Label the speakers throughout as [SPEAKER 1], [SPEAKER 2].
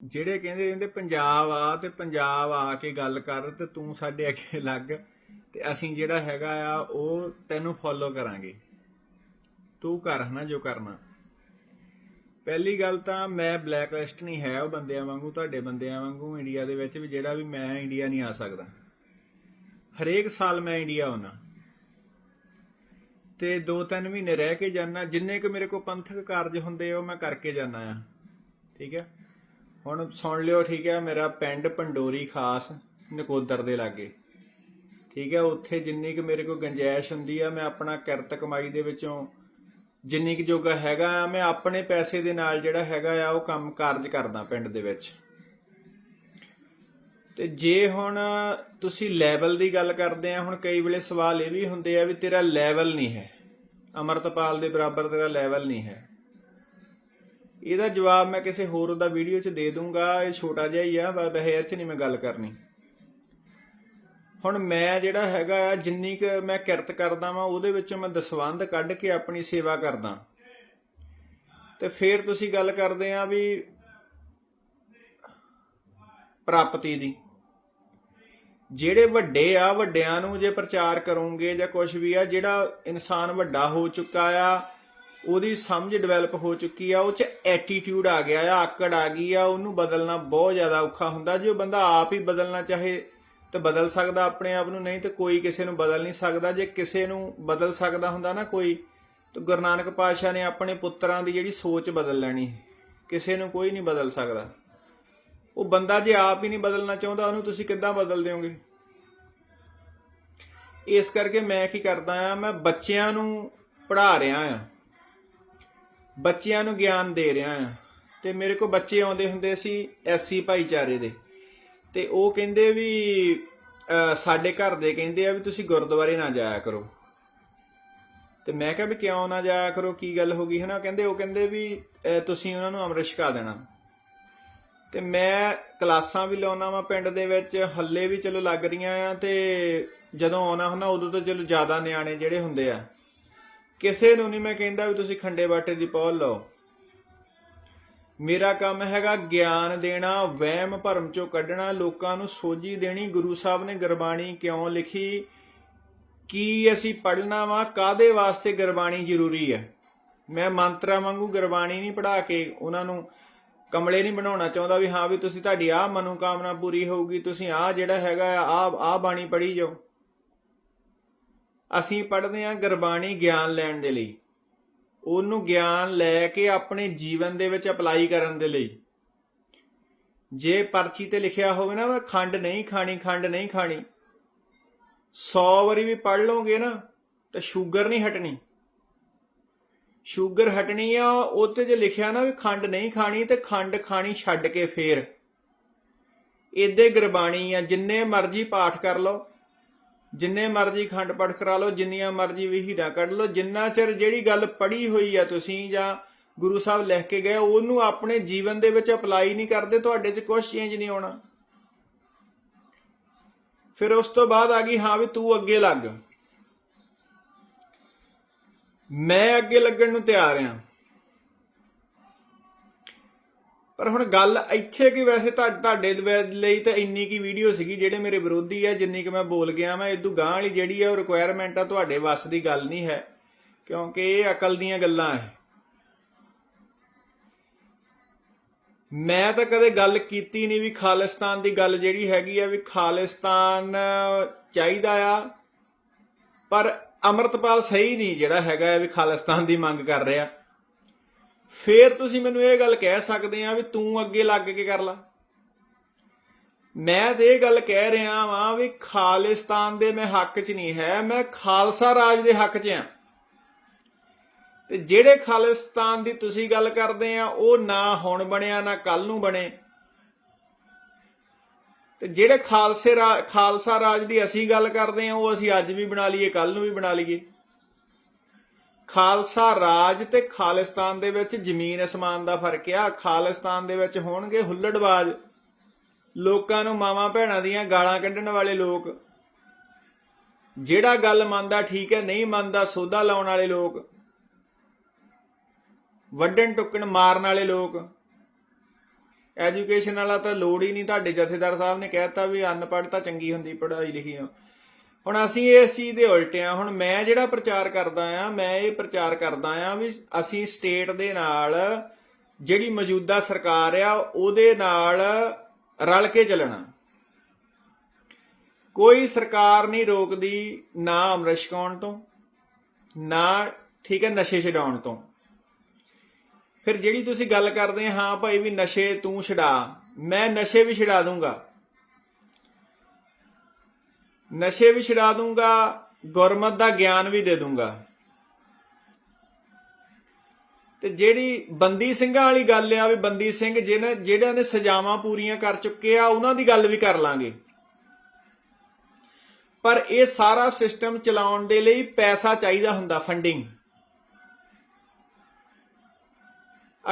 [SPEAKER 1] ਜਿਹੜੇ ਕਹਿੰਦੇ ਰਹਿੰਦੇ ਪੰਜਾਬ ਆ ਤੇ ਪੰਜਾਬ ਆ ਕੇ ਗੱਲ ਕਰ ਤੇ ਤੂੰ ਸਾਡੇ ਅੱਗੇ ਲੱਗ ਤੇ ਅਸੀਂ ਜਿਹੜਾ ਹੈਗਾ ਆ ਉਹ ਤੈਨੂੰ ਫੋਲੋ ਕਰਾਂਗੇ। ਤੂੰ ਕਰ ਨਾ ਜੋ ਕਰਨਾ। ਪਹਿਲੀ ਗੱਲ ਤਾਂ ਮੈਂ ਬਲੈਕ ਲਿਸਟ ਨਹੀਂ ਹੈ ਉਹ ਬੰਦਿਆਂ ਵਾਂਗੂ, ਤੁਹਾਡੇ ਬੰਦਿਆਂ ਵਾਂਗੂ ਇੰਡੀਆ ਦੇ ਵਿੱਚ ਵੀ ਜਿਹੜਾ ਵੀ ਮੈਂ ਇੰਡੀਆ ਨਹੀਂ ਆ ਸਕਦਾ। ਹਰੇਕ ਸਾਲ ਮੈਂ ਇੰਡੀਆ ਆਉਣਾ ਤੇ 2-3 ਮਹੀਨੇ ਰਹਿ ਕੇ ਜਾਣਾ ਜਿੰਨੇ ਕੁ ਮੇਰੇ ਕੋਲ ਪੰਥਕ ਕਾਰਜ ਹੁੰਦੇ ਆ, ਉਹ ਮੈਂ ਕਰਕੇ ਜਾਣਾ ਆ। ਠੀਕ ਹੈ ਹੁਣ ਸੁਣ ਲਿਓ, ਠੀਕ ਹੈ, ਮੇਰਾ ਪਿੰਡ ਪੰਡੋਰੀ ਖਾਸ ਨਕੋਦਰ ਦੇ ਲਾਗੇ। ਠੀਕ ਹੈ, ਉੱਥੇ ਜਿੰਨੀ ਕੁ ਮੇਰੇ ਕੋਲ ਗੰਜਾਇਸ਼ ਹੁੰਦੀ ਆ, ਮੈਂ ਆਪਣਾ ਕਿਰਤ ਕਮਾਈ ਦੇ ਵਿੱਚੋਂ ਜਿੰਨੀ ਕੁ ਜੋਗਾ ਹੈਗਾ ਆ, ਮੈਂ ਆਪਣੇ ਪੈਸੇ ਦੇ ਨਾਲ ਜਿਹੜਾ ਹੈਗਾ ਆ, ਉਹ ਕੰਮ ਕਾਰਜ ਕਰਦਾ ਪਿੰਡ ਦੇ ਵਿੱਚ। ਤੇ ਜੇ ਹੁਣ ਤੁਸੀਂ ਲੈਵਲ ਦੀ ਗੱਲ ਕਰਦੇ ਆ, ਹੁਣ ਕਈ ਵੇਲੇ ਸਵਾਲ ਇਹ ਵੀ ਹੁੰਦੇ ਆ ਵੀ ਤੇਰਾ ਲੈਵਲ ਨਹੀਂ ਹੈ। ਅਮਰਤਪਾਲ ਦੇ ਬਰਾਬਰ ਤੇਰਾ ਲੈਵਲ ਨਹੀਂ ਹੈ। ਇਹਦਾ ਜਵਾਬ ਮੈਂ ਕਿਸੇ ਹੋਰ ਦਾ ਵੀਡੀਓ 'ਚ ਦੇ ਦੂੰਗਾ। ਇਹ ਛੋਟਾ ਜਿਹਾ ਹੀ ਆ ਵੈਸੇ ਇਹ 'ਚ ਨਹੀਂ ਮੈਂ ਗੱਲ ਕਰਨੀ। ਹੁਣ ਮੈਂ ਜਿਹੜਾ ਹੈਗਾ ਆ, ਜਿੰਨੀ ਕੁ ਮੈਂ ਕਿਰਤ ਕਰਦਾ ਵਾਂ, ਉਹਦੇ ਵਿੱਚੋਂ ਮੈਂ ਦਸਵੰਧ ਕੱਢ ਕੇ ਆਪਣੀ ਸੇਵਾ ਕਰਦਾ। ਤੇ ਫਿਰ ਤੁਸੀਂ ਗੱਲ ਕਰਦੇ ਆ ਵੀ ਪ੍ਰਾਪਤੀ ਦੀ। ਜਿਹੜੇ ਵੱਡੇ ਆ, ਵੱਡਿਆਂ ਨੂੰ ਜੇ ਪ੍ਰਚਾਰ ਕਰੋਗੇ ਜਾਂ ਕੁਝ ਵੀ ਆ, ਜਿਹੜਾ ਇਨਸਾਨ ਵੱਡਾ ਹੋ ਚੁੱਕਾ ਆ ਉਹਦੀ ਸਮਝ ਡਿਵੈਲਪ ਹੋ ਚੁੱਕੀ ਆ, ਉਹ ਚ ਐਟੀਟਿਊਡ ਆ ਗਿਆ ਆ, ਆਕੜ ਆ ਗਈ ਆ, ਉਹਨੂੰ ਬਦਲਣਾ ਬਹੁਤ ਜ਼ਿਆਦਾ ਔਖਾ ਹੁੰਦਾ। ਜੇ ਉਹ ਬੰਦਾ ਆਪ ਹੀ ਬਦਲਣਾ ਚਾਹੇ ਤਾਂ ਬਦਲ ਸਕਦਾ ਆਪਣੇ ਆਪ ਨੂੰ, ਨਹੀਂ ਤੇ ਕੋਈ ਕਿਸੇ ਨੂੰ ਬਦਲ ਨਹੀਂ ਸਕਦਾ। ਜੇ ਕਿਸੇ ਨੂੰ ਬਦਲ ਸਕਦਾ ਹੁੰਦਾ ਨਾ ਕੋਈ, ਤਾਂ ਗੁਰੂ ਨਾਨਕ ਪਾਤਸ਼ਾਹ ਨੇ ਆਪਣੇ ਪੁੱਤਰਾਂ ਦੀ ਜਿਹੜੀ ਸੋਚ ਬਦਲ ਲੈਣੀ ਕਿਸੇ ਨੂੰ ਕੋਈ ਨਹੀਂ ਬਦਲ ਸਕਦਾ। ਉਹ ਬੰਦਾ ਜੇ ਆਪ ਹੀ ਨਹੀਂ ਬਦਲਣਾ ਚਾਹੁੰਦਾ, ਉਹਨੂੰ ਤੁਸੀਂ ਕਿੱਦਾਂ ਬਦਲ ਦਿਓਗੇ? ਇਸ ਕਰਕੇ ਮੈਂ ਕੀ ਕਰਦਾ ਆ, ਮੈਂ ਬੱਚਿਆਂ ਨੂੰ ਪੜ੍ਹਾ ਰਿਹਾ ਆ। ਬੱਚਿਆਂ ਨੂੰ ਗਿਆਨ ਦੇ ਰਿਹਾ ਆ ਤੇ ਮੇਰੇ ਕੋਲ ਬੱਚੇ ਆਉਂਦੇ ਹੁੰਦੇ ਸੀ ਐਸਸੀ ਭਾਈਚਾਰੇ ਦੇ। ਤੇ ਉਹ ਕਹਿੰਦੇ ਵੀ ਸਾਡੇ ਘਰ ਦੇ ਕਹਿੰਦੇ ਆ ਵੀ ਤੁਸੀਂ ਗੁਰਦੁਆਰੇ ਨਾ ਜਾਇਆ ਕਰੋ। ਤੇ ਮੈਂ ਕਿਹਾ ਵੀ ਕਿਉਂ ਨਾ ਜਾਇਆ ਕਰੋ, ਕੀ ਗੱਲ ਹੋ ਗਈ, ਹਨਾ? ਕਹਿੰਦੇ, ਉਹ ਕਹਿੰਦੇ ਵੀ ਤੁਸੀਂ ਉਹਨਾਂ ਨੂੰ ਅੰਮ੍ਰਿਤ ਛਕਾ ਦੇਣਾ। ਤੇ ਮੈਂ ਕਲਾਸਾਂ ਵੀ ਲਾਉਣਾ ਵਾ ਪਿੰਡ ਦੇ ਵਿੱਚ, ਹੱਲੇ ਵੀ ਚਲੋ ਲੱਗ ਰਹੀਆਂ ਆ, ਤੇ ਜਦੋਂ ਆਉਣਾ ਹੁੰਦਾ ਉਦੋਂ ਤੋਂ ਚਲੋ ਜ਼ਿਆਦਾ ਨਿਆਣੇ ਜਿਹੜੇ ਹੁੰਦੇ ਆ ਕਿਸੇ ਨੂੰ ਨਹੀਂ ਮੈਂ ਕਹਿੰਦਾ ਵੀ ਤੁਸੀਂ ਖੰਡੇ ਬਾਟੇ ਦੀ ਪੌਲ ਲਓ। ਮੇਰਾ ਕੰਮ ਹੈਗਾ ਗਿਆਨ ਦੇਣਾ, ਵਹਿਮ ਭਰਮ ਚੋਂ ਕੱਢਣਾ, ਲੋਕਾਂ ਨੂੰ ਸੋਝੀ ਦੇਣੀ, ਗੁਰੂ ਸਾਹਿਬ ਨੇ ਗੁਰਬਾਣੀ ਕਿਉਂ ਲਿਖੀ? ਕੀ ਅਸੀਂ ਪੜਨਾ ਵਾ? ਕਾਦੇ ਵਾਸਤੇ ਗੁਰਬਾਣੀ ਜ਼ਰੂਰੀ ਹੈ? ਮੈਂ ਮੰਤਰਾ ਵਾਂਗੂ ਗੁਰਬਾਣੀ ਨਹੀਂ ਪੜ੍ਹਾ ਕੇ ਉਹਨਾਂ ਨੂੰ ਕਮਲੇ ਨਹੀਂ ਬਣਾਉਣਾ ਚਾਹੁੰਦਾ ਵੀ ਹਾਂ ਵੀ ਤੁਸੀਂ ਤੁਹਾਡੀ ਆਹ ਮਨੋਕਾਮਨਾ ਪੂਰੀ ਹੋਊਗੀ, ਤੁਸੀਂ ਆਹ ਜਿਹੜਾ ਹੈਗਾ ਆ, ਆਹ ਆਹ ਬਾਣੀ ਪੜ੍ਹੀ ਜਾਓ। ਅਸੀਂ ਪੜ੍ਹਦੇ ਹਾਂ ਗੁਰਬਾਣੀ ਗਿਆਨ ਲੈਣ ਦੇ ਲਈ। ਉਹਨੂੰ ਗਿਆਨ ਲੈ ਕੇ ਆਪਣੇ ਜੀਵਨ ਦੇ ਵਿੱਚ ਅਪਲਾਈ ਕਰਨ ਦੇ ਲਈ। ਜੇ ਪਰਚੀ ਤੇ ਲਿਖਿਆ ਹੋਵੇ ਨਾ, ਮੈਂ ਖੰਡ ਨਹੀਂ ਖਾਣੀ, ਖੰਡ ਨਹੀਂ ਖਾਣੀ। 100 ਵਾਰੀ ਵੀ ਪੜ ਲਓਗੇ ਨਾ, ਤਾਂ ਸ਼ੂਗਰ ਨਹੀਂ ਹਟਣੀ। ਸ਼ੂਗਰ ਹਟਣੀ ਆ ਉੱਤੇ ਜੇ ਲਿਖਿਆ ਨਾ ਵੀ ਖੰਡ ਨਹੀਂ ਖਾਣੀ, ਤੇ ਖੰਡ ਖਾਣੀ ਛੱਡ ਕੇ ਫੇਰ। ਇਦੇ ਗੁਰਬਾਣੀ ਆ, ਜਿੰਨੇ ਮਰਜ਼ੀ ਪਾਠ ਕਰ ਲਓ। ਜਿੰਨੇ ਮਰਜ਼ੀ ਖੰਡ ਪਾਠ ਕਰਾ ਲਓ, ਜਿੰਨੀਆਂ ਮਰਜ਼ੀ ਵਿਹੀਰਾ ਕੱਢ ਲਓ, ਜਿੰਨਾ ਚਿਰ ਜਿਹੜੀ ਗੱਲ ਪੜ੍ਹੀ ਹੋਈ ਆ ਤੁਸੀਂ ਜਾਂ ਗੁਰੂ ਸਾਹਿਬ ਲਿਖ ਕੇ ਗਏ, ਉਹਨੂੰ ਆਪਣੇ ਜੀਵਨ ਦੇ ਵਿੱਚ ਅਪਲਾਈ ਨਹੀਂ ਕਰਦੇ, ਤੁਹਾਡੇ 'ਚ ਕੁਝ ਚੇਂਜ ਨਹੀਂ ਆਉਣਾ। ਫਿਰ ਉਸ ਤੋਂ ਬਾਅਦ ਆ ਗਈ, ਹਾਂ ਵੀ ਤੂੰ ਅੱਗੇ ਲੱਗ। ਮੈਂ ਅੱਗੇ ਲੱਗਣ ਨੂੰ ਤਿਆਰ ਆ। ਪਰ ਹੁਣ ਗੱਲ ਇੱਥੇ ਕਿ ਵੈਸੇ ਤੁਹਾ- ਤੁਹਾਡੇ ਦੇ ਲਈ ਤਾਂ ਇੰਨੀ ਕੀ ਵੀਡੀਓ ਸੀਗੀ ਜਿਹੜੇ ਮੇਰੇ ਵਿਰੋਧੀ ਆ, ਜਿੰਨੀ ਕਿ ਮੈਂ ਬੋਲ ਗਿਆ ਮੈਂ ਇਦੋਂ ਗਾਂ ਵਾਲੀ ਜਿਹੜੀ ਆ ਉਹ ਰਿਕੁਆਇਰਮੈਂਟ ਆ ਤੁਹਾਡੇ ਵੱਸ ਦੀ ਗੱਲ ਨਹੀਂ ਹੈ, ਕਿਉਂਕਿ ਇਹ ਅਕਲ ਦੀਆਂ ਗੱਲਾਂ ਹੈ ਮੈਂ ਤਾਂ ਕਦੇ ਗੱਲ ਕੀਤੀ ਨਹੀਂ ਵੀ ਖਾਲਿਸਤਾਨ ਦੀ ਗੱਲ ਜਿਹੜੀ ਹੈਗੀ ਆ ਵੀ ਖਾਲਿਸਤਾਨ ਚਾਹੀਦਾ ਆ, ਪਰ ਅਮਰਤਪਾਲ ਸਹੀ ਨਹੀਂ ਜਿਹੜਾ ਹੈਗਾ ਵੀ ਖਾਲਿਸਤਾਨ ਦੀ ਮੰਗ ਕਰ ਰਿਹਾ। ਫੇਰ ਤੁਸੀਂ ਮੈਨੂੰ ਇਹ ਗੱਲ ਕਹਿ ਸਕਦੇ ਆ ਵੀ ਤੂੰ ਅੱਗੇ ਲੱਗ ਕੇ ਕਰ ਲਾ। ਮੈਂ ਤੇ ਇਹ ਗੱਲ ਕਹਿ ਰਿਹਾ ਵਾਂ ਵੀ ਖਾਲਿਸਤਾਨ ਦੇ ਮੈਂ ਹੱਕ 'ਚ ਨਹੀਂ ਹੈ, ਮੈਂ ਖਾਲਸਾ ਰਾਜ ਦੇ ਹੱਕ 'ਚ ਆ। ਤੇ ਜਿਹੜੇ ਖਾਲਿਸਤਾਨ ਦੀ ਤੁਸੀਂ ਗੱਲ ਕਰਦੇ ਆ, ਉਹ ਨਾ ਹੁਣ ਬਣਿਆ, ਨਾ ਕੱਲ ਨੂੰ ਬਣੇ। ਤੇ ਜਿਹੜੇ ਖਾਲਸੇ ਰਾ- ਖਾਲਸਾ ਰਾਜ ਦੀ ਅਸੀਂ ਗੱਲ ਕਰਦੇ ਆ, ਉਹ ਅਸੀਂ ਅੱਜ ਵੀ ਬਣਾ ਲਈਏ ਕੱਲ ਨੂੰ ਵੀ ਬਣਾ ਲਈਏ। ਖਾਲਸਾ ਰਾਜ ਤੇ ਖਾਲਿਸਤਾਨ ਦੇ ਵਿੱਚ ਜ਼ਮੀਨ ਅਸਮਾਨ ਦਾ ਫ਼ਰਕ ਆ। ਖਾਲਿਸਤਾਨ ਦੇ ਵਿੱਚ ਹੋਣਗੇ ਹੁੱਲੜਬਾਜ਼। ਲੋਕਾਂ ਨੂੰ ਮਾਵਾਂ ਭੈਣਾਂ ਦੀਆਂ ਗਾਲਾਂ ਕੱਢਣ ਵਾਲੇ ਲੋਕ। ਜਿਹੜਾ ਗੱਲ ਮੰਨਦਾ ਠੀਕ ਹੈ, ਨਹੀਂ ਮੰਨਦਾ ਸੋਧਾ ਲਾਉਣ ਵਾਲੇ ਲੋਕ। ਵੱਡਣ ਟੁੱਕਣ ਮਾਰਨ ਵਾਲੇ ਲੋਕ। ਐਜੂਕੇਸ਼ਨ ਵਾਲਾ ਤਾਂ ਲੋੜ ਹੀ ਨਹੀਂ। ਤੁਹਾਡੇ ਜਥੇਦਾਰ ਸਾਹਿਬ ਨੇ ਕਹਿਤਾ ਵੀ ਅਨਪੜ੍ਹ ਤਾਂ ਚੰਗੀ ਹੁੰਦੀ, ਪੜ੍ਹਾਈ ਲਿਖੀ ਹੁਣ ਅਸੀਂ ਇਸ ਚੀਜ਼ ਦੇ ਉਲਟੇ ਆ। ਹੁਣ ਮੈਂ ਜਿਹੜਾ ਪ੍ਰਚਾਰ ਕਰਦਾ ਆ, ਮੈਂ ਇਹ ਪ੍ਰਚਾਰ ਕਰਦਾ ਆ ਵੀ ਅਸੀਂ ਸਟੇਟ ਦੇ ਨਾਲ ਜਿਹੜੀ ਮੌਜੂਦਾ ਸਰਕਾਰ ਆ, ਉਹਦੇ ਨਾਲ ਰਲ ਕੇ ਚੱਲਣਾ। ਕੋਈ ਸਰਕਾਰ ਨਹੀਂ ਰੋਕਦੀ ਨਾ ਅੰਮ੍ਰਿਤ ਛਕਾਉਣ ਤੋਂ, ਨਾ ਠੀਕ ਹੈ ਨਸ਼ੇ ਛਡਾਉਣ ਤੋਂ। ਫਿਰ ਜਿਹੜੀ ਤੁਸੀਂ ਗੱਲ ਕਰਦੇ ਹਾਂ ਭਾਈ ਵੀ ਨਸ਼ੇ ਤੂੰ ਛਡਾ, ਮੈਂ ਨਸ਼ੇ ਵੀ ਛਡਾ ਦੂੰਗਾ। ਨਸ਼ੇ ਵੀ ਛਡਾ ਦੂੰਗਾ, ਗੁਰਮਤ ਦਾ ਗਿਆਨ ਵੀ ਦੇ ਦੂੰਗਾ। ਤੇ ਜਿਹੜੀ ਬੰਦੀ ਸਿੰਘਾਂ ਵਾਲੀ ਗੱਲ ਆ ਵੀ ਬੰਦੀ ਸਿੰਘ ਜਿਹਨਾਂ ਜਿਹੜਿਆਂ ਨੇ ਸਜ਼ਾਵਾਂ ਪੂਰੀਆਂ ਕਰ ਚੁੱਕੇ ਆ, ਉਹਨਾਂ ਦੀ ਗੱਲ ਵੀ ਕਰ ਲਾਂਗੇ। ਪਰ ਇਹ ਸਾਰਾ ਸਿਸਟਮ ਚਲਾਉਣ ਦੇ ਲਈ ਪੈਸਾ ਚਾਹੀਦਾ ਹੁੰਦਾ ਫੰਡਿੰਗ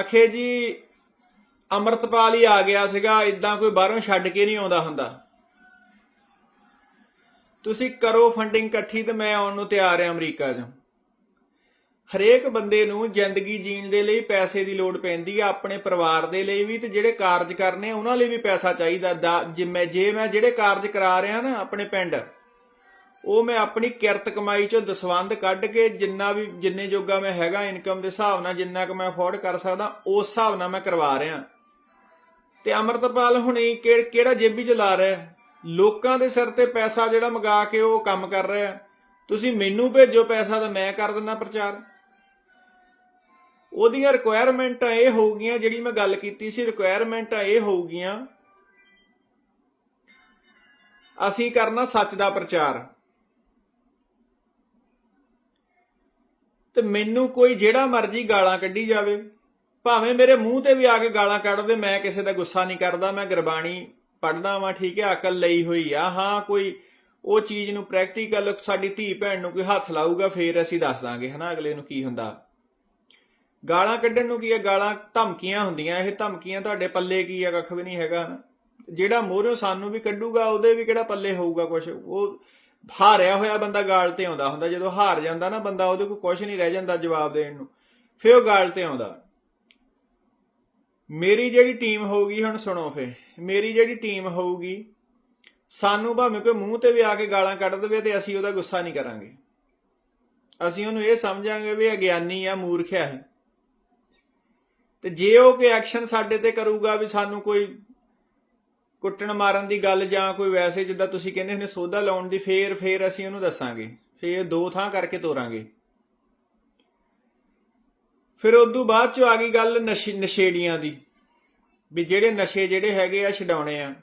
[SPEAKER 1] ਅਖੇ ਜੀ, ਅਮਰਤਪਾਲ ਹੀ ਆ ਗਿਆ ਸੀਗਾ ਇਦਾਂ ਕੋਈ ਬਾਹਰੋਂ ਛੱਡ ਕੇ ਨਹੀਂ ਆਉਂਦਾ ਹੁੰਦਾ। ਤੁਸੀਂ ਕਰੋ ਫੰਡਿੰਗ ਇਕੱਠੀ ਤੇ ਮੈਂ ਆਉਣ ਨੂੰ ਤਿਆਰ ਹਾਂ ਅਮਰੀਕਾ 'ਚ। ਹਰੇਕ ਬੰਦੇ ਨੂੰ ਜ਼ਿੰਦਗੀ ਜੀਣ ਦੇ ਲਈ ਪੈਸੇ ਦੀ ਲੋੜ ਪੈਂਦੀ ਆ, ਆਪਣੇ ਪਰਿਵਾਰ ਦੇ ਲਈ ਵੀ ਤੇ ਜਿਹੜੇ ਕਾਰਜ ਕਰਨੇ ਆ, ਉਹਨਾਂ ਲਈ ਵੀ ਪੈਸਾ ਚਾਹੀਦਾ। ਜਿਵੇਂ ਜੇ ਮੈਂ ਜਿਹੜੇ ਕਾਰਜ ਕਰਾ ਰਿਹਾ ਨਾ ਆਪਣੇ ਪਿੰਡ, ਉਹ ਮੈਂ ਆਪਣੀ ਕਿਰਤ ਕਮਾਈ ਚੋਂ ਦਸਵੰਦ ਕੱਢ ਕੇ ਜਿੰਨਾ ਵੀ, ਜਿੰਨੇ ਜੋਗਾ ਮੈਂ ਹੈਗਾ ਇਨਕਮ ਦੇ ਹਿਸਾਬ ਨਾਲ ਜਿੰਨਾ ਕੁ ਮੈਂ ਅਫੋਰਡ ਕਰ ਸਕਦਾ, ਉਸ ਹਿਸਾਬ ਨਾਲ ਮੈਂ ਕਰਵਾ ਰਿਹਾ। ਤੇ ਅਮਰਤਪਾਲ ਹੁਣੀ ਕਿਹੜਾ ਜੇਬੀ ਚ ਲਾ ਰਿਹਾ? ਲੋਕਾਂ ਦੇ ਸਿਰ ਤੇ ਪੈਸਾ ਜਿਹੜਾ ਮੰਗਾ ਕੇ ਉਹ ਕੰਮ ਕਰ ਰਿਹਾ ਤੁਸੀਂ ਮੈਨੂੰ ਭੇਜੋ ਪੈਸਾ ਤਾਂ ਮੈਂ ਕਰ ਦਿੰਦਾ ਪ੍ਰਚਾਰ। ਉਹਦੀਆਂ ਰਿਕੁਆਇਰਮੈਂਟਾਂ ਇਹ ਹੋਊਗੀਆਂ, ਜਿਹੜੀ ਮੈਂ ਗੱਲ ਕੀਤੀ ਸੀ ਰਿਕੁਆਇਰਮੈਂਟਾਂ ਇਹ ਹੋਊਗੀਆਂ, ਅਸੀਂ ਕਰਨਾ ਸੱਚ ਦਾ ਪ੍ਰਚਾਰ। ਤੇ ਮੈਨੂੰ ਕੋਈ ਜਿਹੜਾ ਮਰਜ਼ੀ ਗਾਲਾਂ ਕੱਢੀ ਜਾਵੇ, ਭਾਵੇਂ ਮੇਰੇ ਮੂੰਹ ਤੇ ਵੀ ਆ ਕੇ ਗਾਲਾਂ ਕੱਢ ਦੇ ਮੈਂ ਕਿਸੇ ਦਾ ਗੁੱਸਾ ਨਹੀਂ ਕਰਦਾ, ਮੈਂ ਗੁਰਬਾਣੀ ਪੜਦਾ ਵਾਂ, ਠੀਕ ਹੈ, ਅਕਲ ਲਈ ਹੋਈ ਆ। ਹਾਂ, ਕੋਈ ਉਹ ਚੀਜ਼ ਨੂੰ ਪ੍ਰੈਕਟੀਕਲ ਸਾਡੀ ਧੀ ਭੈਣ ਨੂੰ ਕੋਈ ਹੱਥ ਲਾਊਗਾ, ਫੇਰ ਅਸੀਂ ਦੱਸ ਦਾਂਗੇ, ਹਨਾ, ਅਗਲੇ ਨੂੰ ਕੀ ਹੁੰਦਾ। ਗਾਲਾਂ ਕੱਢਣ ਨੂੰ ਕੀ ਹੈ ਗਾਲਾਂ ਧਮਕੀਆਂ ਹੁੰਦੀਆਂ। ਇਹ ਧਮਕੀਆਂ ਤੁਹਾਡੇ ਪੱਲੇ ਕੀ ਹੈ ਕੱਖ ਵੀ ਨਹੀਂ ਹੈਗਾ ਨਾ ਜਿਹੜਾ ਮੋਹਰੋਂ ਸਾਨੂੰ ਵੀ ਕੱਢੂਗਾ, ਉਹਦੇ ਵੀ ਕਿਹੜਾ ਪੱਲੇ ਹੋਊਗਾ ਕੁਝ ਉਹ ਹਾਰਿਆ ਹੋਇਆ ਬੰਦਾ ਗਾਲ ਤੇ ਆਉਂਦਾ ਹੁੰਦਾ। ਜਦੋਂ ਹਾਰ ਜਾਂਦਾ ਨਾ ਬੰਦਾ, ਉਹਦੇ ਕੋਲ ਕੁਝ ਨਹੀਂ ਰਹਿ ਜਾਂਦਾ ਜਵਾਬ ਦੇਣ ਨੂੰ। ਫੇਰ ਉਹ ਗਾਲ ਤੇ ਆਉਂਦਾ। ਮੇਰੀ ਜਿਹੜੀ ਟੀਮ ਹੋਊਗੀ, ਹੁਣ ਸੁਣੋ ਫੇ ਮੇਰੀ ਜਿਹੜੀ ਟੀਮ ਹੋਊਗੀ, ਸਾਨੂੰ ਭਾਵੇਂ ਕੋਈ ਮੂੰਹ ਤੇ ਵੀ ਆ ਕੇ ਗਾਲਾਂ ਕੱਢ ਦੇਵੇ ਤੇ ਅਸੀਂ ਉਹਦਾ ਗੁੱਸਾ ਨਹੀਂ ਕਰਾਂਗੇ। ਅਸੀਂ ਉਹਨੂੰ ਇਹ ਸਮਝਾਂਗੇ ਵੀ ਅਗਿਆਨੀ ਆ, ਮੂਰਖ ਆ ਇਹ। ਤੇ ਜੇ ਉਹ ਕੋਈ ਐਕਸ਼ਨ ਸਾਡੇ ਤੇ ਕਰੂਗਾ ਵੀ ਸਾਨੂੰ ਕੋਈ ਕੁੱਟਣ ਮਾਰਨ ਦੀ ਗੱਲ ਜਾਂ ਕੋਈ ਵੈਸੇ ਜਿੱਦਾਂ ਤੁਸੀਂ ਕਹਿੰਦੇ ਹੁੰਦੇ ਸੋਧਾ ਲਾਉਣ ਦੀ, ਫੇਰ ਫੇਰ ਅਸੀਂ ਉਹਨੂੰ ਦੱਸਾਂਗੇ। ਫੇਰ ਦੋ ਥਾਂ ਕਰਕੇ ਤੋਰਾਂਗੇ। ਫਿਰ ਉਦੋਂ ਬਾਅਦ ਚ ਆ ਗਈ ਗੱਲ ਨਸ਼ੇ- ਨਸ਼ੇੜੀਆਂ ਦੀ। ਵੀ ਜਿਹੜੇ ਨਸ਼ੇ ਜਿਹੜੇ ਹੈਗੇ ਆ ਛਡਾਉਣੇ ਆ